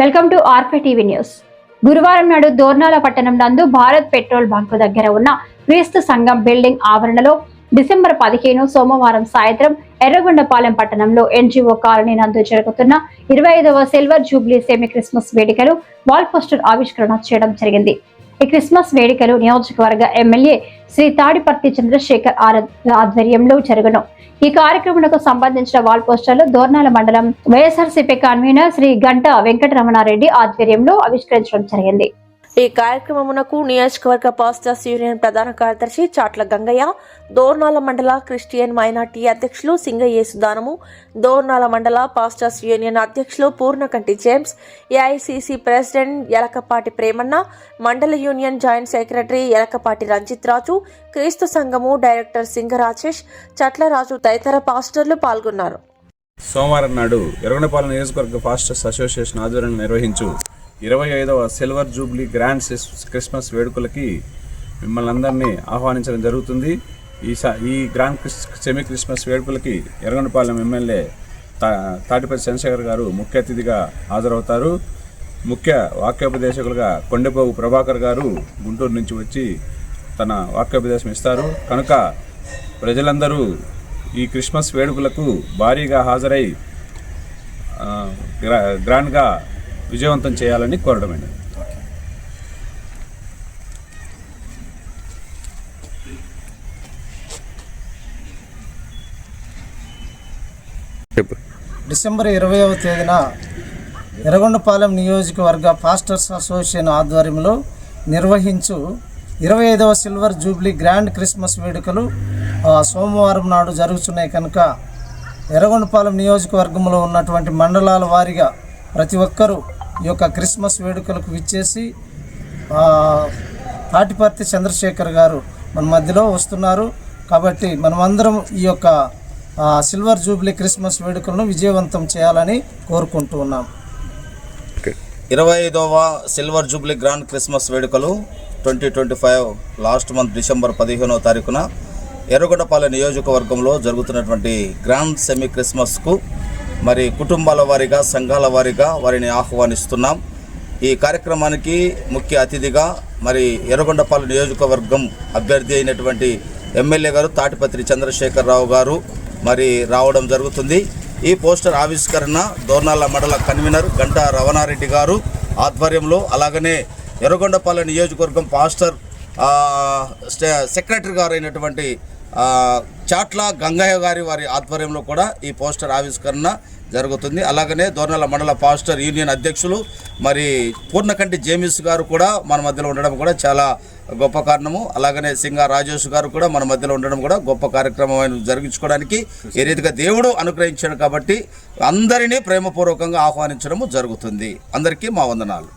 Welcome to ఆర్పే TV news. గురువారం నాడు దోర్నాల పట్టణం నందు భారత్ పెట్రోల్ బంకు దగ్గర ఉన్న క్రీస్తు సంఘం బిల్డింగ్ ఆవరణలో డిసెంబర్ పదిహేను సోమవారం సాయంత్రం ఎర్రగొండపాలెం పట్టణంలో ఎన్జిఓ కాలనీ నందు జరుగుతున్న ఇరవై ఐదవ సిల్వర్ జూబ్లీ సెమీ క్రిస్మస్ వేడుకలు వాల్ పోస్టర్ ఆవిష్కరణ చేయడం జరిగింది. ఈ క్రిస్మస్ వేడుకలు నియోజకవర్గ ఎమ్మెల్యే శ్రీ తాడిపర్తి చంద్రశేఖర్ ఆర- ఆధ్వర్యంలో జరుగును. ఈ కార్యక్రమంకు సంబంధించిన వాల్ పోస్టర్లు దోర్నాల మండలం వైఎస్ఆర్సీపీ కన్వీనర్ శ్రీ గంట వెంకటరమణారెడ్డి ఆధ్వర్యంలో ఆవిష్కరించడం జరిగింది. ఈ కార్యక్రమమునకు నియోజకవర్గ పాస్టర్స్ యూనియన్ ప్రధాన కార్యదర్శి చాట్ల గంగయ్య దోర్నాల మండల క్రిస్టియన్ మైనార్టీ అధ్యక్షులు సింగయ్య సుదానము దోర్నాల మండల పాస్టర్స్ యూనియన్ అధ్యక్షులు Purnakanti James AICC president Elakapati Premanna మండల union joint secretary Elakapati Ranjit Raju క్రీస్తు సంఘము డైరెక్టర్ సింగరాజేష్ చట్లరాజు తదితర పాస్టర్లు పాల్గొన్నారు. సోమవారం నాడు ఎరగనపాలెం నియోజకవర్గ పాస్టర్స్ అసోసియేషన్ ఆధ్వర్యంలో నిర్వహించు ఇరవై ఐదవ సిల్వర్ జూబ్లీ గ్రాండ్ క్రిస్మస్ వేడుకలకి మిమ్మల్ని అందరినీ ఆహ్వానించడం జరుగుతుంది. ఈ స ఈ గ్రాండ్ క్రిస్ సెమీ క్రిస్మస్ వేడుకలకి ఎర్రగొండపాలెం ఎమ్మెల్యే తా తాటిపల్లి చంద్రశేఖర్ గారు ముఖ్య అతిథిగా హాజరవుతారు. ముఖ్య వాక్యోపదేశకులుగా కొండబాబు ప్రభాకర్ గారు గుంటూరు నుంచి వచ్చి తన వాక్యోపదేశం ఇస్తారు. కనుక ప్రజలందరూ ఈ క్రిస్మస్ వేడుకలకు భారీగా హాజరై గ్రా గ్రాండ్గా విజయవంతం చేయాలని కోరడమైనది డిసెంబర్ ఇరవైవ తేదీన ఎర్రగొండపాలెం నియోజకవర్గ పాస్టర్స్ అసోసియేషన్ ఆధ్వర్యంలో నిర్వహించు ఇరవై ఐదవ సిల్వర్ జూబ్లీ గ్రాండ్ క్రిస్మస్ వేడుకలు సోమవారం నాడు జరుగుతున్నాయి. కనుక ఎర్రగొండపాలెం నియోజకవర్గంలో ఉన్నటువంటి మండలాల వారీగా ప్రతి ఒక్కరూ ఈ యొక్క క్రిస్మస్ వేడుకలకు విచ్చేసి ఆ, తాటిపర్తి చంద్రశేఖర్ గారు మన మధ్యలో వస్తున్నారు. కాబట్టి మనమందరం ఈ యొక్క సిల్వర్ జూబ్లీ క్రిస్మస్ వేడుకలను విజయవంతం చేయాలని కోరుకుంటూ ఉన్నాం. ఇరవై ఐదవ సిల్వర్ జూబ్లీ గ్రాండ్ క్రిస్మస్ వేడుకలు twenty twenty five last month December పదిహేనవ తారీఖున ఎర్రగొండపాలెం నియోజకవర్గంలో జరుగుతున్నటువంటి గ్రాండ్ సెమీ క్రిస్మస్కు మరి కుటుంబాల వారీగా సంఘాల వారీగా వారిని ఆహ్వానిస్తున్నాం. ఈ కార్యక్రమానికి ముఖ్య అతిథిగా మరి ఎర్రగొండపాలెం నియోజకవర్గం అభ్యర్థి అయినటువంటి ఎమ్మెల్యే గారు తాటిపత్రి చంద్రశేఖరరావు గారు మరి రావడం జరుగుతుంది. ఈ పోస్టర్ ఆవిష్కరణ దోర్నాల మండల కన్వీనర్ గంటా రవణారెడ్డి గారు ఆధ్వర్యంలో అలాగనే ఎర్రగొండపాలెం నియోజకవర్గం పాస్టర్ సెక్రటరీ గారు అయినటువంటి చాట్ల గంగయ్య గారి వారి ఆధ్వర్యంలో కూడా ఈ పోస్టర్ ఆవిష్కరణ జరుగుతుంది. అలాగనే దోర్నల మండల పాస్టర్ యూనియన్ అధ్యక్షులు మరి పూర్ణకంటి జేమిస్ గారు కూడా మన మధ్యలో ఉండడం కూడా చాలా గొప్ప కారణము. అలాగనే సింగ రాజేష్ గారు కూడా మన మధ్యలో ఉండడం కూడా గొప్ప కార్యక్రమం జరిగించుకోవడానికి ఏ రీతిగా దేవుడు అనుగ్రహించాడు కాబట్టి అందరినీ ప్రేమపూర్వకంగా ఆహ్వానించడము జరుగుతుంది. అందరికీ మా వందనాలు.